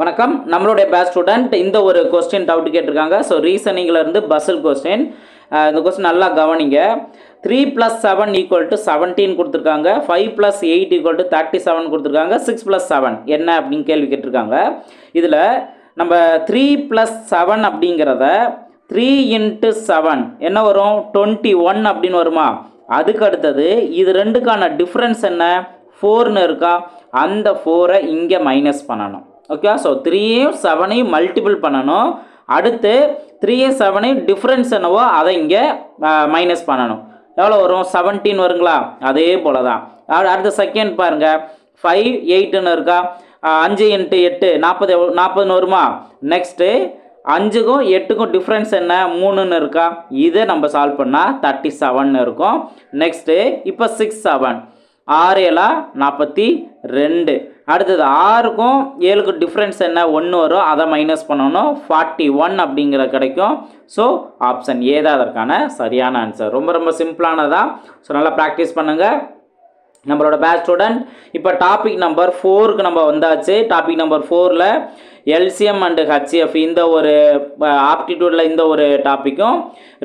வணக்கம். நம்மளுடைய paste student இந்த ஒரு கொஸ்டின் டவுட் கேட்டிருக்காங்க. ஸோ ரீசனிங்கில் இருந்து பஸ்ஸில் கொஸ்டின் இந்த கொஸ்டின் நல்லா கவனிங்க. Three plus seven equal to seventeen கொடுத்துருக்காங்க. Five plus eight equal to thirty seven கொடுத்துருக்காங்க. சிக்ஸ் ப்ளஸ் செவன் என்ன அப்படின்னு கேள்வி கேட்டிருக்காங்க. இதில் நம்ம த்ரீ ப்ளஸ் செவன் அப்படிங்கிறத த்ரீ இன்ட்டு செவன் என்ன வரும்? டுவெண்ட்டி ஒன் அப்படின்னு வருமா? அதுக்கு அடுத்தது இது ரெண்டுக்கான டிஃப்ரென்ஸ் என்ன? ஃபோர்னு இருக்கா? அந்த ஃபோரை இங்கே மைனஸ் பண்ணணும். ஓகே ஸோ த்ரீயும் செவனையும் மல்டிபிள் பண்ணணும். அடுத்து த்ரீயும் செவனையும் டிஃப்ரென்ஸ் என்னவோ அதை இங்கே மைனஸ் பண்ணணும். எவ்வளோ வரும்? செவன்டீன் வருங்களா? அதே போல தான் அடுத்த செகண்ட் பாருங்கள் ஃபைவ் எயிட்டுன்னு இருக்கா? அஞ்சு இன்ட்டு எட்டு. நாற்பது எவ்வளோ நாற்பதுன்னு வருமா? நெக்ஸ்ட்டு அஞ்சுக்கும் எட்டுக்கும் டிஃப்ரென்ஸ் என்ன? மூணுன்னு இருக்கா? இதை நம்ம சால்வ் பண்ணால் தேர்ட்டி செவன் இருக்கும். நெக்ஸ்ட்டு இப்போ சிக்ஸ் செவன் ஆறு ஏழா நாற்பத்தி ரெண்டு. அடுத்தது ஆறுக்கும் ஏழுக்கும் டிஃப்ரென்ஸ் என்ன? ஒன்று வரும். அதை மைனஸ் பண்ணணும். ஃபார்ட்டி ஒன் அப்படிங்கிற கிடைக்கும். ஸோ ஆப்ஷன் ஏ தான் அதற்கான சரியான ஆன்சர் ரொம்ப ரொம்ப சிம்பிளானதான் ஸோ நல்லா ப்ராக்டிஸ் பண்ணுங்கள் நம்மளோட பேட்ச் ஸ்டூடெண்ட் இப்போ டாபிக் நம்பர் ஃபோருக்கு நம்ம வந்தாச்சு. டாபிக் நம்பர் ஃபோரில் எல்சிஎம் அண்டு ஹச்சிஎஃப் இந்த ஒரு ஆப்டிடியூடில் இந்த ஒரு டாப்பிக்கும்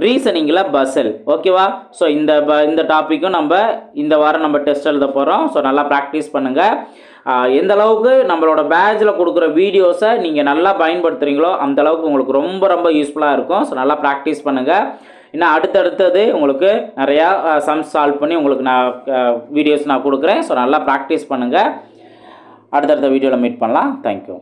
ரீசனிங்கில் பஸ்ஸல் ஓகேவா ஸோ இந்த ப இந்த டாப்பிக்கும் நம்ம இந்த வாரம் நம்ம டெஸ்ட் எழுத போகிறோம் ஸோ நல்லா ப்ராக்டிஸ் பண்ணுங்கள் எந்த அளவுக்கு நம்மளோட பேட்சில் கொடுக்குற வீடியோஸை நீங்கள் நல்லா பயன்படுத்துகிறீங்களோ அந்த அளவுக்கு உங்களுக்கு ரொம்ப ரொம்ப யூஸ்ஃபுல்லாக இருக்கும். ஸோ நல்லா ப்ராக்டிஸ் பண்ணுங்கள் இன்னும் அடுத்தடுத்தது உங்களுக்கு நிறையா சம்ஸ் சால்வ் பண்ணி உங்களுக்கு நான் வீடியோஸ் நான் கொடுக்குறேன். ஸோ நல்லா ப்ராக்டிஸ் பண்ணுங்கள் அடுத்தடுத்த வீடியோவில் மீட் பண்ணலாம். தேங்க்யூ